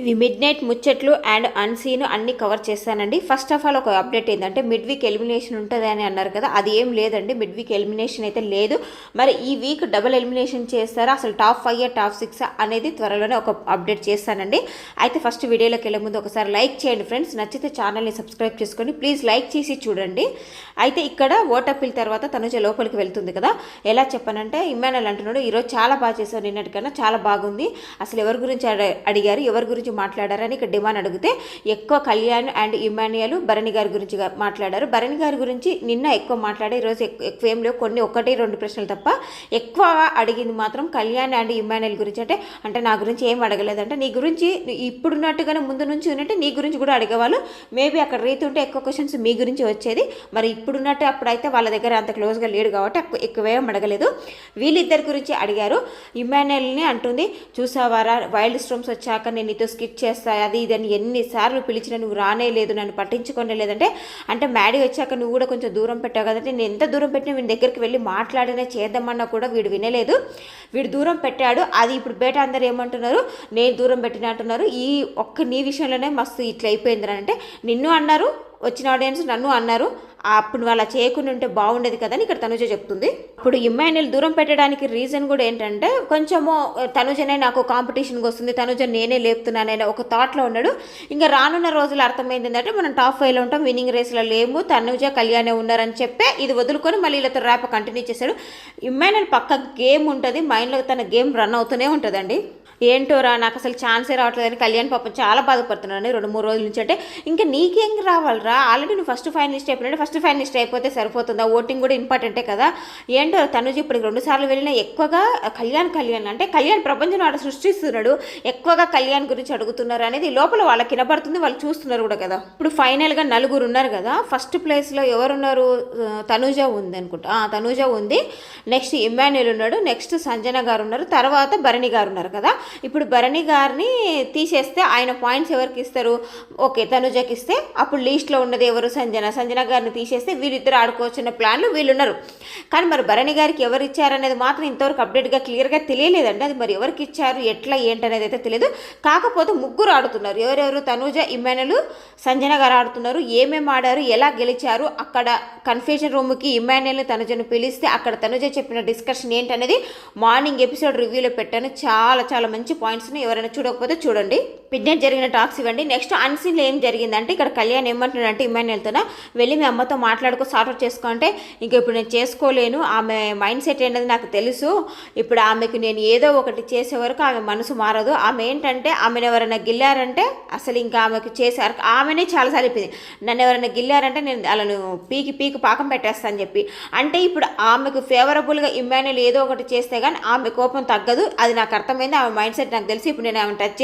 ఇవి midnight ముచ్చట్లు and unseen అన్ని కవర్ చేస్తానండి. ఫస్ట్ ఆఫ్ ఆల్ ఒక అప్డేట్ ఏంటంటే మిడ్ వీక్ ఎలిమినేషన్ ఉంటుంది అని అన్నారు కదా అది ఏం లేదండి. మిడ్ వీక్ ఎలిమినేషన్ అయితే లేదు. మరి ఈ వీక్ డబుల్ ఎలిమినేషన్ చేస్తారా? అసలు టాప్ ఫైవ్ టాప్ సిక్స్ అనేది త్వరలోనే ఒక అప్డేట్ చేస్తానండి. అయితే ఫస్ట్ వీడియోలోకి వెళ్ళే ముందు ఒకసారి లైక్ చేయండి ఫ్రెండ్స్ నచ్చితే ఛానల్ని సబ్స్క్రైబ్ చేసుకొని ప్లీజ్ లైక్ చేసి చూడండి. అయితే ఇక్కడ ఓటప్పిల్ తర్వాత తనుజ లోపలికి వెళ్తుంది కదా. ఎలా చెప్పానంటే ఇమ్మానుయల్ అంటున్నాడు ఈరోజు చాలా బాగా చేశాను నిన్నటికన్నా చాలా బాగుంది. అసలు ఎవరి గురించి అడిగారు? ఎవరి గురించి మాట్లాడారని ఇక్కడ డిమాండ్ అడిగితే ఎక్కువ కళ్యాణ్ అండ్ ఇమానియల్ భరణి గారి గురించి మాట్లాడారు. భరణి గారి గురించి నిన్న ఎక్కువ మాట్లాడే ఈరోజు ఎక్కువ ఏం లేవు. కొన్ని ఒకటి రెండు ప్రశ్నలు తప్ప ఎక్కువ అడిగింది మాత్రం కళ్యాణ్ అండ్ ఇమానియల్ గురించి. అంటే అంటే నా గురించి ఏం అడగలేదంటే నీ గురించి ఇప్పుడున్నట్టుగానే ముందు నుంచి ఉన్నట్టు నీ గురించి కూడా అడిగేవాళ్ళు. మేబీ అక్కడ రీతి ఉంటే ఎక్కువ క్వశ్చన్స్ మీ గురించి వచ్చేది. మరి ఇప్పుడున్నట్టు అప్పుడైతే వాళ్ళ దగ్గర అంత క్లోజ్గా లేడు కాబట్టి ఎక్కువ ఎక్కువేం అడగలేదు. వీళ్ళిద్దరి గురించి అడిగారు. ఇమానియల్ని అంటుంది చూసావారా? వైల్డ్ స్ట్రోమ్స్ వచ్చాక నేను నీతో స్కిట్ చేస్తాయి అది ఇది అని ఎన్నిసార్లు పిలిచినా నువ్వు రానే లేదు నన్ను పట్టించుకోనే లేదంటే అంటే మ్యాడీ వచ్చాక నువ్వు కూడా కొంచెం దూరం పెట్టావు కదంటే నేను ఎంత దూరం పెట్టినా వీడి దగ్గరికి వెళ్ళి మాట్లాడినా చేద్దామన్నా కూడా వీడు వినలేదు. వీడు దూరం పెట్టాడు అది ఇప్పుడు బయట అందరు ఏమంటున్నారు నేను దూరం పెట్టిన అంటున్నారు ఈ ఒక్క నీ విషయంలోనే మస్తు ఇట్లా అయిపోయింది అంటే నిన్ను అన్నారు వచ్చిన ఆడియన్స్ నన్ను అన్నారు అప్పుడు అలా చేయకుండా ఉంటే బాగుండేది కదా అని ఇక్కడ తనుజ చెప్తుంది. ఇప్పుడు ఇమ్మాయినల్ దూరం పెట్టడానికి రీజన్ కూడా ఏంటంటే కొంచెము తనుజనే నాకు కాంపిటీషన్కి వస్తుంది తనుజ నేనే లేపుతున్నాననే ఒక థాట్లో ఉన్నాడు. ఇంకా రానున్న రోజులు అర్థమైంది ఏంటంటే మనం టాప్ ఫైవ్లో ఉంటాం విన్నింగ్ రేస్లో లేము తనుజ కళ్యాణే ఉన్నారని చెప్పే ఇది వదులుకొని మళ్ళీ వీళ్ళతో ర్యాప్ కంటిన్యూ చేశాడు. ఇమ్మాయినల్ పక్క గేమ్ ఉంటుంది మైండ్లో తన గేమ్ రన్ అవుతూనే ఉంటుందండి. ఏంటోరా నాకు అసలు ఛాన్సే రావట్లేదని కళ్యాణ్ పాపం చాలా బాధపడుతున్నాను రెండు మూడు రోజుల నుంచి. అంటే ఇంకా నీకేం రావాలరా? ఆల్రెడీ నువ్వు ఫస్ట్ ఫైనలిస్ట్ అయిపోయినా ఫస్ట్ ఫైనలిస్ట్ అయిపోతే సరిపోతుందా? ఓటింగ్ కూడా ఇంపార్టెంటే కదా? ఏంటో తనుజ ఇప్పుడు రెండు సార్లు వెళ్ళినా ఎక్కువగా కళ్యాణ్ కళ్యాణ్ అంటే కళ్యాణ్ ప్రపంచం ఆడ సృష్టిస్తున్నాడు. ఎక్కువగా కళ్యాణ్ గురించి అడుగుతున్నారు అనేది లోపల వాళ్ళకి వినబడుతుంది వాళ్ళు చూస్తున్నారు కూడా కదా. ఇప్పుడు ఫైనల్గా నలుగురు ఉన్నారు కదా ఫస్ట్ ప్లేస్లో ఎవరున్నారు? తనుజ ఉంది అనుకుంటా. తనుజ ఉంది. నెక్స్ట్ ఇమ్మాన్యుల్ ఉన్నాడు నెక్స్ట్ సంజన గారు ఉన్నారు తర్వాత భరణి గారు ఉన్నారు కదా. ఇప్పుడు భరణి గారిని తీసేస్తే ఆయన పాయింట్స్ ఎవరికి ఇస్తారు? ఓకే తనుజకి ఇస్తే అప్పుడు లీస్ట్లో ఉన్నది ఎవరు? సంజన. సంజన గారిని తీసేస్తే వీళ్ళిద్దరు ఆడుకోవచ్చున్న ప్లాన్లు వీళ్ళు ఉన్నారు కానీ మరి భరణి గారికి ఎవరు ఇచ్చారనేది మాత్రం ఇంతవరకు అప్డేట్గా క్లియర్గా తెలియలేదండి. అది మరి ఎవరికి ఇచ్చారు? ఎట్లా? ఏంటనేది అయితే తెలియదు. కాకపోతే ముగ్గురు ఆడుతున్నారు. ఎవరెవరు? తనుజ ఇమ్మానులు సంజన గారు ఆడుతున్నారు. ఏమేమి ఆడారు? ఎలా గెలిచారు? అక్కడ కన్ఫ్యూజన్ రూమ్కి ఇమ్మాన్యుల్ని తనుజను పిలిస్తే అక్కడ తనుజ చెప్పిన డిస్కషన్ ఏంటనేది మార్నింగ్ ఎపిసోడ్ రివ్యూలో పెట్టాను. చాలా చాలా మంచి మంచి పాయింట్స్ని ఎవరైనా చూడకపోతే చూడండి. పిడ్నెట్ జరిగిన టాక్స్ ఇవ్వండి. నెక్స్ట్ అన్సీన్లో ఏం జరిగిందంటే ఇక్కడ కళ్యాణ్ ఏమంటున్నాడంటే ఇమ్మాన్యుల్తో వెళ్ళి మీ అమ్మతో మాట్లాడుకో సార్ట్అవుట్ చేసుకో అంటే ఇంక ఇప్పుడు నేను చేసుకోలేను. ఆమె మైండ్ సెట్ ఏంటది నాకు తెలుసు. ఇప్పుడు ఆమెకు నేను ఏదో ఒకటి చేసే వరకు ఆమె మనసు మారదు. ఆమె ఏంటంటే ఆమెను ఎవరైనా గిల్లారంటే అసలు ఇంకా ఆమెకు చేశారు ఆమెనే చాలాసార్లు చెప్పింది. నన్ను ఎవరైనా గిల్లారంటే నేను వాళ్ళను పీకి పీకి పాకం పెట్టేస్తాను చెప్పి. అంటే ఇప్పుడు ఆమెకు ఫేవరబుల్గా ఇమ్మాన్యుల్ ఏదో ఒకటి చేస్తే కానీ ఆమె కోపం తగ్గదు. అది నాకు అర్థమైంది. ఆమె మైండ్ సెట్ నాకు తెలిసి. ఇప్పుడు నేను ఆమె టచ్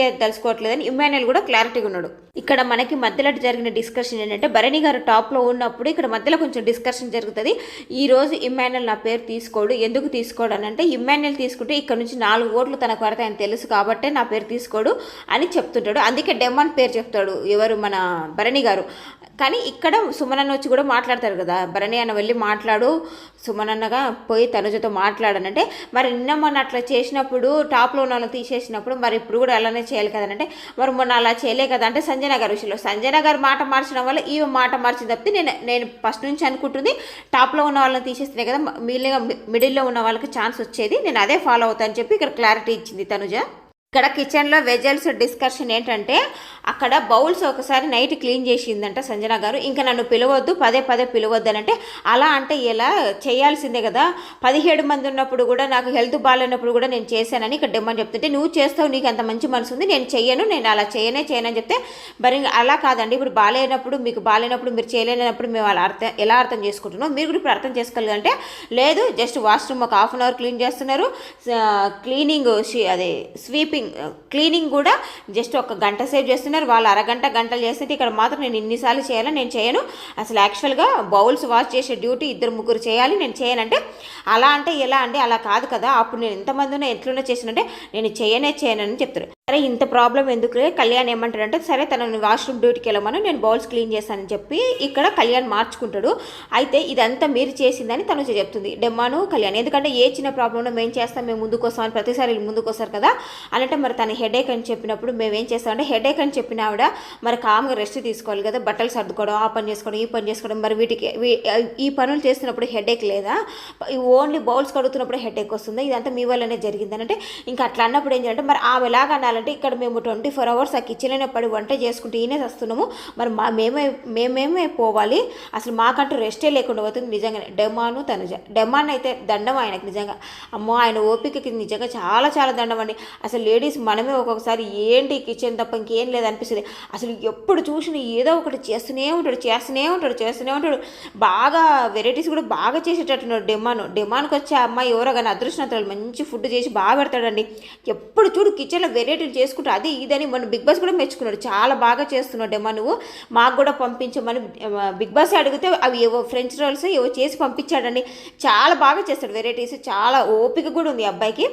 కానీ ఇమ్మాన్యుల్ కూడా క్లారిటీగా ఉన్నాడు. ఇక్కడ మనకి మధ్యలో జరిగిన డిస్కషన్ ఏంటంటే భరణి గారు టాప్లో ఉన్నప్పుడు ఇక్కడ మధ్యలో కొంచెం డిస్కషన్ జరుగుతుంది. ఈ రోజు ఇమ్మాన్యుల్ నా పేరు తీసుకోడు. ఎందుకు తీసుకోడు అని అంటే ఇమ్మాన్యుల్ తీసుకుంటే ఇక్కడ నుంచి నాలుగు ఓట్లు తనకు పడతాయని తెలుసు కాబట్టే నా పేరు తీసుకోడు అని చెప్తుంటాడు. అందుకే డెమాన్ పేరు చెప్తాడు ఎవరు? మన భరణి గారు. కానీ ఇక్కడ సుమనన్న వచ్చి కూడా మాట్లాడతారు కదా. భరణి అన్న వెళ్ళి మాట్లాడు. సుమనన్నగా పోయి తనుజతో మాట్లాడనంటే మరి నిన్న మొన్న అట్లా చేసినప్పుడు టాప్లో ఉన్న వాళ్ళని తీసేసినప్పుడు మరి ఇప్పుడు కూడా అలానే చేయాలి కదనంటే మరి మొన్న అలా చేయలే కదా అంటే సంజయనగర్ గారి విషయంలో. సంజయనగర్ గారు మాట మార్చడం వల్ల ఈ మాట మార్చింది తప్పితే నేను నేను ఫస్ట్ నుంచి అనుకుంటుంది టాప్లో ఉన్న వాళ్ళని తీసేస్తేనే కదా మిగిలిన మిడిల్లో ఉన్న వాళ్ళకి ఛాన్స్ వచ్చేది. నేను అదే ఫాలో అవుతాను అని చెప్పి ఇక్కడ క్లారిటీ ఇచ్చింది తనుజ. ఇక్కడ కిచెన్లో వెజల్స్ డిస్కషన్ ఏంటంటే అక్కడ బౌల్స్ ఒకసారి నైట్ క్లీన్ చేసిందంట సంజన గారు. ఇంకా నన్ను పిలవద్దు పదే పదే పిలవద్దు అని అంటే అలా అంటే ఎలా చేయాల్సిందే కదా. పదిహేడు మంది ఉన్నప్పుడు కూడా నాకు హెల్త్ బాగాలేనప్పుడు కూడా నేను చేశానని ఇక్కడ డిమాండ్ చెప్తుంటే నువ్వు చేస్తావు నీకు అంత మంచి మనసు ఉంది నేను చెయ్యను నేను అలా చేయనే చేయనని చెప్తే మరి అలా కాదండి ఇప్పుడు బాగాలేనప్పుడు మీకు బాగాలేనప్పుడు మీరు చేయలేనప్పుడు మేము అలా అర్థం ఎలా అర్థం చేసుకుంటున్నాం? మీరు కూడా ఇప్పుడు అర్థం చేసుకోగలంటే లేదు జస్ట్ వాష్రూమ్ ఒక హాఫ్ అన్ అవర్ క్లీన్ చేస్తున్నారు. క్లీనింగ్ అదే స్వీపింగ్ క్లీనింగ్ కూడా జస్ట్ ఒక గంట సేవ్ చేస్తున్నారు. వాళ్ళు అరగంట గంటలు చేస్తుంటే ఇక్కడ మాత్రం నేను ఇన్నిసార్లు చేయాలి? నేను చేయను. అసలు యాక్చువల్గా బౌల్స్ వాష్ చేసే డ్యూటీ ఇద్దరు ముగ్గురు చేయాలి. నేను చేయనంటే అలా అంటే ఎలా అంటే అలా కాదు కదా. అప్పుడు నేను ఎంతమంది ఉన్నా ఎట్లున్నా చేసినంటే నేను చేయనే చేయనని చెప్తారు. సరే ఇంత ప్రాబ్లం ఎందుకు కళ్యాణ్ ఏమంటాడంటే సరే తనని వాష్రూమ్ డ్యూటీకి వెళ్ళమని. నేను బౌల్స్ క్లీన్ చేస్తానని చెప్పి ఇక్కడ కళ్యాణ్ మార్చుకుంటాడు. అయితే ఇదంతా మీరు చేసిందని తను చెప్తుంది. డెమ్మాను కళ్యాణ్ ఎందుకంటే ఏ చిన్న ప్రాబ్లం మేము చేస్తాం మేము ముందుకు వస్తామని ప్రతిసారి ముందుకు వస్తారు కదా అని అంటే మరి తన హెడేక్ అని చెప్పినప్పుడు మేము ఏం చేస్తామంటే హెడేక్ అని చెప్పిన ఆవిడ మరి కామ్గా రెస్ట్ తీసుకోవాలి కదా బట్టలు సర్దుకోవడం ఆ పని చేసుకోవడం ఈ పని చేసుకోవడం మరి వీటికి ఈ పనులు చేస్తున్నప్పుడు హెడేక్ లేదా? ఓన్లీ బౌల్స్ కడుగుతున్నప్పుడు హెడేక్ వస్తుంది? ఇదంతా మీ వల్లనే జరిగిందని అంటే ఇంకా అట్లా అన్నప్పుడు ఏం చేయాలంటే మరి ఆమె ఎలాగ అనాలంటే ఇక్కడ మేము ట్వంటీ ఫోర్ అవర్స్ ఆ కిచెన్లోనే పడి వంట చేసుకుంటూ ఈయనే వస్తున్నాము. మరి మా మేమే మేమేమే పోవాలి. అసలు మాకంటూ రెస్టే లేకుండా పోతుంది నిజంగానే. డెమాను తనుజ. డెమాన్ అయితే దండం ఆయనకు నిజంగా. అమ్మో ఆయన ఓపికకి నిజంగా చాలా చాలా దండం అండి. అసలు లేడీస్ మనమే ఒక్కొక్కసారి ఏంటి కిచెన్ తప్ప ఇంకేం లేదు అనిపిస్తుంది అసలు ఎప్పుడు చూసినా ఏదో ఒకటి చేస్తూనే ఉంటాడు చేస్తూనే ఉంటాడు చేస్తూనే ఉంటాడు. బాగా వెరైటీస్ కూడా బాగా చేసేటట్టున్నాడు డెమాను. డెమాన్కి వచ్చే అమ్మాయి ఎవరో కానీ అదృష్టవంతులు మంచి ఫుడ్ చేసి బాగా పెడతాడండి. ఎప్పుడు చూడు కిచెన్లో వెరైటీలు చేసుకుంటూ అది ఇదని మన బిగ్ బాస్ కూడా మెచ్చుకున్నాడు. చాలా బాగా చేస్తున్నాడు డెమా నువ్వు మాకు కూడా పంపించమని బిగ్ బాస్ అడిగితే అవి ఏవో ఫ్రెంచ్ రోల్స్ ఏవో చేసి పంపించాడండి. చాలా బాగా చేస్తాడు వెరైటీస్ చాలా ఓపిక కూడా ఉంది ఈ అబ్బాయికి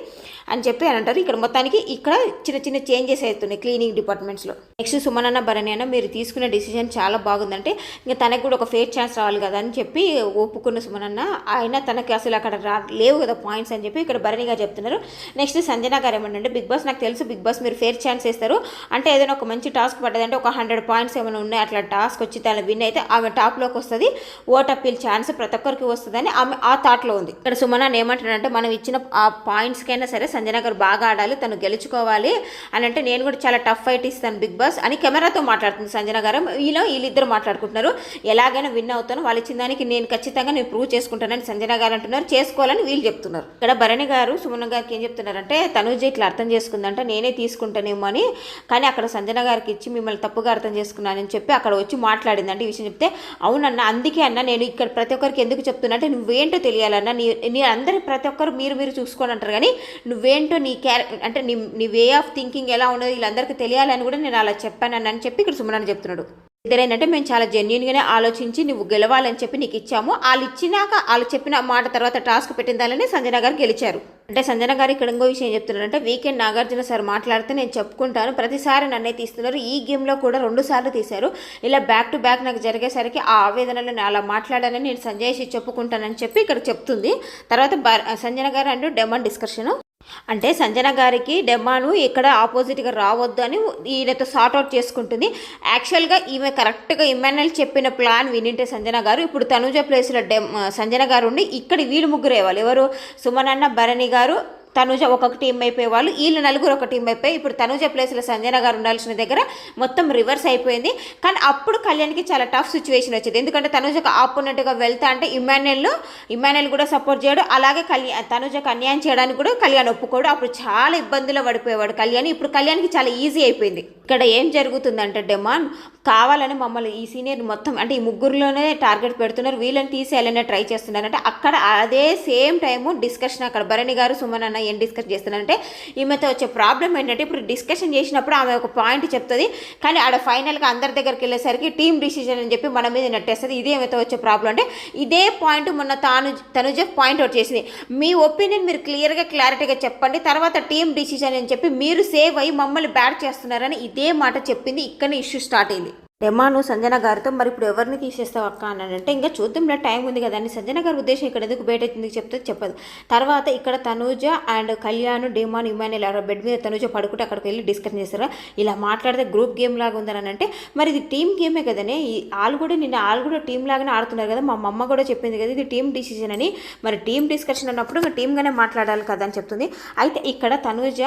అని చెప్పి అని అంటారు. ఇక్కడ మొత్తానికి ఇక్కడ చిన్న చిన్న చేంజెస్ అవుతున్నాయి క్లీనింగ్ డిపార్ట్మెంట్స్లో నెక్స్ట్ సుమనన్న భరణి అన్న మీరు తీసుకున్న డిసిజన్ చాలా బాగుందంటే ఇంకా తనకు కూడా ఒక ఫేర్ ఛాన్స్ రావాలి కదా అని చెప్పి ఒప్పుకున్న సుమనన్న ఆయన తనకి అసలు అక్కడ రా లేవు కదా పాయింట్స్ అని చెప్పి ఇక్కడ భరణిగా చెప్తున్నారు. నెక్స్ట్ సంజన గారు ఏమంటే బిగ్ బాస్ నాకు తెలుసు బిగ్ బాస్ మీరు ఫేర్ ఛాన్స్ ఇస్తారు అంటే ఏదైనా ఒక మంచి టాస్క్ పడ్డదంటే ఒక హండ్రెడ్ పాయింట్స్ ఏమైనా ఉన్నాయి అట్లా టాస్క్ వచ్చి తన విన్ అయితే ఆమె టాప్లోకి వస్తుంది. ఓట్ అప్పీల్ ఛాన్స్ ప్రతి ఒక్కరికి వస్తుందని ఆమె ఆ థాట్లో ఉంది. ఇక్కడ సుమన ఏమంటాడంటే మనం ఇచ్చిన ఆ పాయింట్స్కైనా సరే సంజన గారు బాగా ఆడాలి తను గెలుచుకోవాలి అని అంటే నేను కూడా చాలా టఫ్ ఫైట్ ఇస్తాను బిగ్ బాస్ అని కెమెరాతో మాట్లాడుతుంది సంజన గారు. వీళ్ళు వీళ్ళిద్దరు మాట్లాడుకుంటున్నారు. ఎలాగైనా విన్ అవుతాను. వాళ్ళు ఇచ్చిన దానికి నేను ఖచ్చితంగా నేను ప్రూవ్ చేసుకుంటానని సంజన గారు అంటున్నారు. చేసుకోవాలని వీళ్ళు చెప్తున్నారు. ఇక్కడ భరణి గారు సుమన గారికి ఏం చెప్తున్నారంటే తనుజ ఇట్లా అర్థం చేసుకుందంటే నేనే తీసుకుంటానేమో అని. కానీ అక్కడ సంజన గారికి ఇచ్చి మిమ్మల్ని తప్పుగా అర్థం చేసుకున్నానని చెప్పి అక్కడ వచ్చి మాట్లాడిందంటే ఈ విషయం చెప్తే. అవునన్న అందుకే అన్న నేను ఇక్కడ ప్రతి ఒక్కరికి ఎందుకు చెప్తున్నా అంటే నువ్వేంటో తెలియాలన్న. నీ నీ అందరి ప్రతి ఒక్కరు మీరు మీరు చూసుకోని అంటారు కానీ నువ్వేంటో నీ క్యారె అంటే నీ నీ వే ఆఫ్ థింకింగ్ ఎలా ఉండదు వీళ్ళందరికీ తెలియాలని కూడా నేను అలా చెప్పానని అని చెప్పి ఇక్కడ సుమనని చెప్తున్నాడు. ఇద్దరేంటంటే మేము చాలా జెన్యున్గానే ఆలోచించి నువ్వు గెలవాలని చెప్పి నీకు ఇచ్చాము. వాళ్ళు ఇచ్చినాక వాళ్ళు చెప్పిన మాట తర్వాత టాస్క్ పెట్టిన దానిని సంజన గారు గెలిచారు. అంటే సంజన గారు ఇక్కడ ఇంకో విషయం చెప్తున్నారంటే వీకెండ్ నాగార్జున సార్ మాట్లాడితే నేను చెప్పుకుంటాను. ప్రతిసారి నన్నే తీస్తున్నారు. ఈ గేమ్లో కూడా రెండు సార్లు తీశారు. ఇలా బ్యాక్ టు బ్యాక్ నాకు జరిగేసరికి ఆ ఆవేదనలో నేను అలా మాట్లాడానని నేను సంజయ్ చెప్పుకుంటానని చెప్పి ఇక్కడ చెప్తుంది. తర్వాత బ- సంజన గారు అండ్ డెమన్ డిస్కషన్ అంటే సంజన గారికి డెమాను ఇక్కడ ఆపోజిట్గా రావద్దు అని ఈయనతో సార్ట్ అవుట్ చేసుకుంటుంది. యాక్చువల్గా ఈమె కరెక్ట్గా ఇమాన్యుల్ చెప్పిన ప్లాన్ వినింటే సంజన గారు ఇప్పుడు తనుజ ప్లేస్లో డెమ్ సంజన గారు ఉండి ఇక్కడ వీళ్ళు ముగ్గురు వాళ్ళు ఎవరు? సుమనన్న భరణి గారు తనుజ ఒక్కొక్క టీం అయిపోయే వాళ్ళు వీళ్ళు నలుగురు ఒక టీం అయిపోయి ఇప్పుడు తనుజ ప్లేస్లో సంజన గారు ఉండాల్సిన దగ్గర మొత్తం రివర్స్ అయిపోయింది. కానీ అప్పుడు కళ్యాణ్కి చాలా టఫ్ సిచ్యువేషన్ వచ్చింది. ఎందుకంటే తనుజకు ఆపోనెంట్గా వెళ్తా అంటే ఇమాన్యుల్ ఇమాన్యుల్ కూడా సపోర్ట్ చేయడు. అలాగే కళ్యాణ్ తనుజకు అన్యాయం చేయడానికి కూడా కళ్యాణ్ ఒప్పుకోడు. అప్పుడు చాలా ఇబ్బందుల్లో పడిపోయేవాడు కళ్యాణ్. ఇప్పుడు కళ్యాణ్కి చాలా ఈజీ అయిపోయింది. ఇక్కడ ఏం జరుగుతుందంటే డెమాన్ కావాలని మమ్మల్ని ఈ సీనియర్ మొత్తం అంటే ఈ ముగ్గురులోనే టార్గెట్ పెడుతున్నారు. వీళ్ళని తీసేయాలనే ట్రై చేస్తున్నారు అంటే అక్కడ అదే సేమ్ టైము డిస్కషన్ అక్కడ భరణి గారు సుమన్ అన్న ఏం డిస్కస్ చేస్తున్నానంటే ఈమెతో వచ్చే ప్రాబ్లం ఏంటంటే ఇప్పుడు డిస్కషన్ చేసినప్పుడు ఆమె ఒక పాయింట్ చెప్తుంది కానీ ఆడ ఫైనల్గా అందరి దగ్గరికి వెళ్ళేసరికి టీం డిసిజన్ అని చెప్పి మన మీద నెట్టేస్తుంది. ఇదే ఏమైతే వచ్చే ప్రాబ్లం అంటే ఇదే పాయింట్ మొన్న తాను తనుజ పాయింట్ అవుట్ చేసింది. మీ ఒపీనియన్ మీరు క్లియర్గా క్లారిటీగా చెప్పండి. తర్వాత టీం డిసిజన్ అని చెప్పి మీరు సేవ్ అయ్యి మమ్మల్ని బ్యాట్ చేస్తున్నారని ఇదే మాట చెప్పింది. ఇక్కడనే ఇష్యూ స్టార్ట్ అయింది. రెమాను సంజన గారితో మరి ఇప్పుడు ఎవరిని తీసేస్తావు అక్క? అని అంటే ఇంకా చూద్దాం టైం ఉంది కదా అని. సంజన గారి ఉద్దేశం ఇక్కడ ఎందుకు బయట ఎందుకు చెప్తే చెప్పదు. తర్వాత ఇక్కడ తనూజ అండ్ కళ్యాణ్ డేమాన్ ఇమాన్ బెడ్ మీద తనూజ పడుకుంటే అక్కడికి వెళ్ళి డిస్కస్ చేస్తారు ఇలా మాట్లాడితే గ్రూప్ గేమ్ లాగా ఉందని అంటే మరి ఇది టీం గేమే కదనే. ఈ వాళ్ళు కూడా నిన్న వాళ్ళు కూడా టీం లాగానే ఆడుతున్నారు కదా. మా అమ్మ కూడా చెప్పింది కదా ఇది టీం డిసిజన్ అని. మరి టీం డిస్కషన్ అన్నప్పుడు ఇంకా టీంగానే మాట్లాడాలి కదా అని చెప్తుంది. అయితే ఇక్కడ తనూజ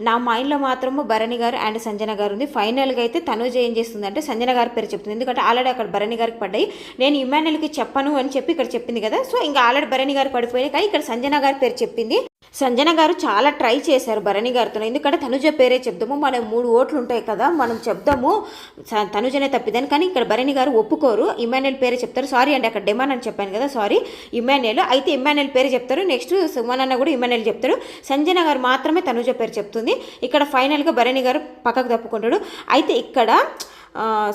నా మైండ్లో మాత్రము భరణి గారు అండ్ సంజన గారు ఉంది. ఫైనల్గా అయితే తనూజ ఏం చేస్తుందంటే సంజన గారి పేరు చెప్తుంది. ఎందుకంటే ఆల్రెడీ అక్కడ భరణి గారికి పడ్డాయి. నేను ఇమానుయల్కి చెప్పను అని చెప్పి ఇక్కడ చెప్పింది కదా. సో ఇంకా ఆల్రెడీ భరణి గారు పడిపోయాయి కానీ ఇక్కడ సంజన గారి పేరు చెప్పింది. సంజన గారు చాలా ట్రై చేశారు భరణి గారితో ఎందుకంటే తనుజ పేరే చెప్దాము. మన మూడు ఓట్లు ఉంటాయి కదా మనం చెప్దాము. స- తనుజనే తప్పిదని. కానీ ఇక్కడ భరణి గారు ఒప్పుకోరు. ఇమాన్యుల్ పేరే చెప్తారు. సారీ అండి అక్కడ డెమాన్ అని చెప్పాను కదా. సారీ. ఇమాన్యుల్ అయితే ఇమాన్యుల్ పేరు చెప్తారు. నెక్స్ట్ సుమన్ కూడా ఇమాన్యుల్ చెప్తారు. సంజన గారు మాత్రమే తనుజ పేరు చెప్తుంది. ఇక్కడ ఫైనల్గా భరణి గారు పక్కకు తప్పుకుంటాడు. అయితే ఇక్కడ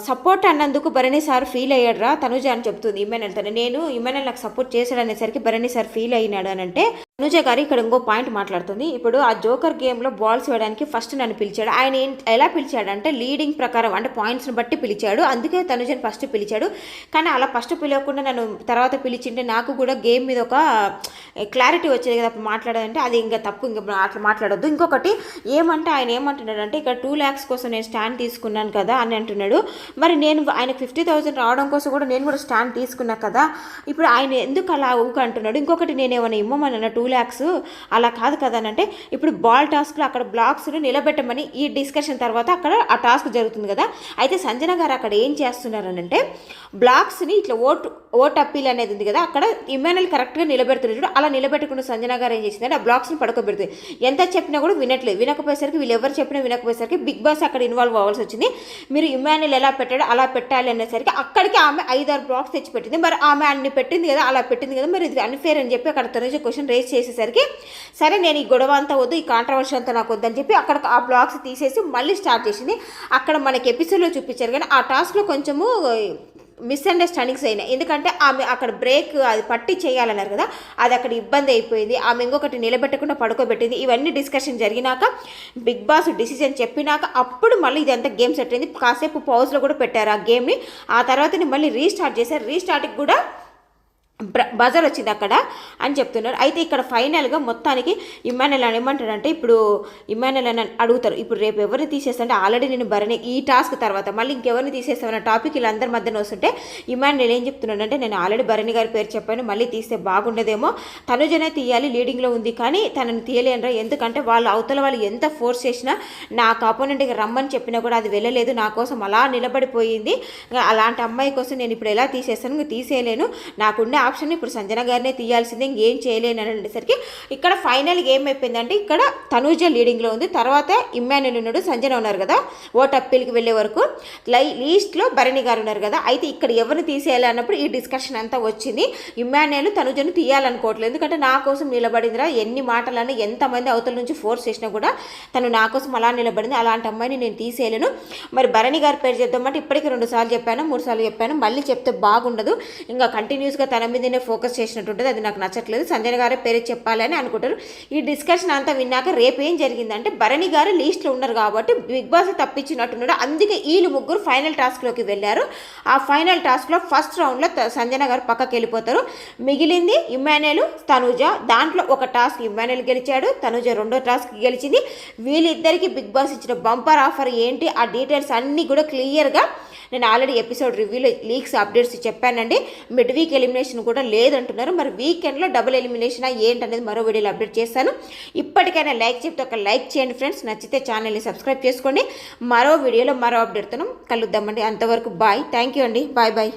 సపోర్ట్ అన్నందుకు భరణి సార్ ఫీల్ అయ్యాడు రా తనుజ అని చెప్తుంది ఇమాన్యుల్ తను నేను ఇమాన్యుల్ నాకు సపోర్ట్ చేశాడు అనేసరికి భరణి సార్ ఫీల్ అయినాడు అని అంటే అనుజ గారు ఇక్కడ ఇంకో పాయింట్ మాట్లాడుతుంది. ఇప్పుడు ఆ జోకర్ గేమ్లో బాల్స్ వేయడానికి ఫస్ట్ నన్ను పిలిచాడు. ఆయన ఏం ఎలా పిలిచాడు అంటే లీడింగ్ ప్రకారం అంటే పాయింట్స్ని బట్టి పిలిచాడు. అందుకే తనుజని ఫస్ట్ పిలిచాడు. కానీ అలా ఫస్ట్ పిలవకుండా నన్ను తర్వాత పిలిచింటే నాకు కూడా గేమ్ మీద ఒక క్లారిటీ వచ్చేది కదా అప్పుడు మాట్లాడాలంటే అది ఇంకా తప్పు ఇంకా అట్లా మాట్లాడొద్దు. ఇంకొకటి ఏమంటే ఆయన ఏమంటున్నాడు అంటే ఇక్కడ టూ ల్యాక్స్ కోసం నేను స్టాండ్ తీసుకున్నాను కదా అని అంటున్నాడు. మరి నేను ఆయన ఫిఫ్టీ థౌసండ్ రావడం కోసం కూడా నేను కూడా స్టాండ్ తీసుకున్నా కదా. ఇప్పుడు ఆయన ఎందుకు అలా ఊక అంటున్నాడు? ఇంకొకటి నేను ఏమైనా ఇమ్మమన్నా టూ ల్యాక్స్ అలా కాదు కదా అని అంటే ఇప్పుడు బాల్ టాస్క్లో అక్కడ బ్లాక్స్ను నిలబెట్టమని ఈ డిస్కషన్ తర్వాత అక్కడ ఆ టాస్క్ జరుగుతుంది కదా. అయితే సంజన గారు అక్కడ ఏం చేస్తున్నారనంటే బ్లాక్స్ని ఇట్లా ఓట్ ఓట్ అప్పీల్ అనేది ఉంది కదా అక్కడ ఇమానుల్ కరెక్ట్గా నిలబెడుతున్నాడు చూడు అలా నిలబెట్టకుండా సంజన గారు ఏం చేసిందంటే ఆ బ్లాక్స్ని పడుకోబెడుతుంది. ఎంత చెప్పినా కూడా వినట్లేదు. వినకపోయేసరికి వీళ్ళు ఎవరు చెప్పినా వినకపోయేసరికి బిగ్ బాస్ అక్కడ ఇన్వాల్వ్ అవ్వాల్సి వచ్చింది. మీరు ఇమానుల్ ఎలా పెట్టాడో అలా పెట్టాలి అనేసరికి అక్కడికి ఆమె ఐదారు బ్లాక్స్ తెచ్చి పెట్టింది మరి ఆమె అన్ని పెట్టింది కదా అలా పెట్టింది కదా మరి ఇది అన్ఫేర్ అని చెప్పి అక్కడ తనుజ క్వశ్చన్ రేస్ చేసేసరికి సరే నేను ఈ గొడవ అంతా వద్దు ఈ కాంట్రవర్షి అంతా నాకు వద్దని చెప్పి అక్కడ ఆ బ్లాగ్స్ తీసేసి మళ్ళీ స్టార్ట్ చేసింది. అక్కడ మనకి ఎపిసోడ్లో చూపించారు కానీ ఆ టాస్క్లో కొంచెము మిస్అండర్స్టాండింగ్స్ అయినాయి. ఎందుకంటే ఆమె అక్కడ బ్రేక్ అది పట్టి చేయాలన్నారు కదా అది అక్కడ ఇబ్బంది అయిపోయింది. ఆమె ఇంకొకటి నిలబెట్టకుండా పడుకోబెట్టింది. ఇవన్నీ డిస్కషన్ జరిగినాక బిగ్ బాస్ డిసిజన్ చెప్పినాక అప్పుడు మళ్ళీ ఇదంతా గేమ్ సెట్ అయింది. కాసేపు పౌజ్లో కూడా పెట్టారు ఆ గేమ్ని ఆ తర్వాత మళ్ళీ రీస్టార్ట్ చేశారు. రీస్టార్ట్కి కూడా బజర్ వచ్చింది అక్కడ అని చెప్తున్నారు. అయితే ఇక్కడ ఫైనల్గా మొత్తానికి ఇమ్మానుయల్ అని ఏమంటాడంటే ఇప్పుడు ఇమ్మానుయల్ అని అడుగుతారు. ఇప్పుడు రేపు ఎవరిని తీసేస్తా ఆల్రెడీ నేను భరణి ఈ టాస్క్ తర్వాత మళ్ళీ ఇంకెవరిని తీసేస్తామన్న టాపిక్ వీళ్ళందరి మధ్యన వస్తుంటే ఇమ్మానుయల్ ఏం చెప్తున్నాడంటే నేను ఆల్రెడీ భరణి గారి పేరు చెప్పాను మళ్ళీ తీస్తే బాగుండేదేమో. తనుజనే తీయాలి లీడింగ్లో ఉంది కానీ తనని తీయలేనరా. ఎందుకంటే వాళ్ళు అవతల వాళ్ళు ఎంత ఫోర్స్ చేసినా నాకు అపోనెంట్కి రమ్మని చెప్పినా కూడా అది వెళ్ళలేదు. నా కోసం అలా నిలబడిపోయింది. అలాంటి అమ్మాయి కోసం నేను ఇప్పుడు ఎలా తీసేస్తాను? తీసేయలేను. నాకుండే ఆప్షన్ ఇప్పుడు సంజన గారినే తీయాల్సిందే ఇంకేం చేయలేను అని అనేసరికి ఇక్కడ ఫైనల్గా ఏమైపోయిందంటే ఇక్కడ తనూజ లీడింగ్లో ఉంది. తర్వాత ఇమ్మాన్యుల్ ఉన్నాడు సంజన ఉన్నారు కదా ఓట్ అప్పీల్కి వెళ్ళే వరకు. లై లీస్ట్లో భరణి గారు ఉన్నారు కదా అయితే ఇక్కడ ఎవరిని తీసేయాలి అన్నప్పుడు ఈ డిస్కషన్ అంతా వచ్చింది. ఇమ్మాన్యుల్ తనుజను తీయాలనుకోవట్లేదు ఎందుకంటే నా కోసం నిలబడిందిరా ఎన్ని మాటలన్నా ఎంతమంది అవతల నుంచి ఫోర్స్ చేసినా కూడా తను నా కోసం అలా నిలబడింది అలాంటి అమ్మాయిని నేను తీసేయలేను. మరి భరణి గారి పేరు చెప్దామంటే ఇప్పటికీ రెండు సార్లు చెప్పాను మూడు సార్లు చెప్పాను మళ్ళీ చెప్తే బాగుండదు. ఇంకా కంటిన్యూస్గా తన మీద మీదనే ఫోకస్ చేసినట్టుంటుంది. అది నాకు నచ్చట్లేదు. సంజయ్ గారే పేరు చెప్పాలని అనుకుంటారు. ఈ డిస్కషన్ అంతా విన్నాక రేపు ఏం జరిగిందంటే భరణి గారు లీస్ట్లో ఉన్నారు కాబట్టి బిగ్ బాస్ తప్పించినట్టున్నాడు. అందుకే వీళ్ళు ముగ్గురు ఫైనల్ టాస్క్లోకి వెళ్ళారు. ఆ ఫైనల్ టాస్క్లో ఫస్ట్ రౌండ్లో సంజన గారు పక్కకి వెళ్ళిపోతారు. మిగిలింది ఇమ్మానుయల్ తనుజ. దాంట్లో ఒక టాస్క్ ఇమ్మానుయల్ గెలిచాడు. తనుజ రెండో టాస్క్ గెలిచింది. వీళ్ళిద్దరికీ బిగ్ బాస్ ఇచ్చిన బంపర్ ఆఫర్ ఏంటి? ఆ డీటెయిల్స్ అన్నీ కూడా క్లియర్గా నేను ఆల్రెడీ ఎపిసోడ్ రివ్యూలో లీక్స్ అప్డేట్స్ చెప్పానండి. మిడ్ వీక్ ఎలిమినేషన్ కూడా లేదంటున్నారు. మరి వీకెండ్లో డబుల్ ఎలిమినేషన్ ఏంటనేది మరో వీడియోలో అప్డేట్ చేస్తాను. ఇప్పటికైనా లైక్ చెప్తే ఒక లైక్ చేయండి ఫ్రెండ్స్. నచ్చితే ఛానల్ని సబ్స్క్రైబ్ చేసుకోండి. మరో వీడియోలో మరో అప్డేట్తో కలుద్దామండి. అంతవరకు బాయ్. థ్యాంక్ యూ అండి. Bye bye.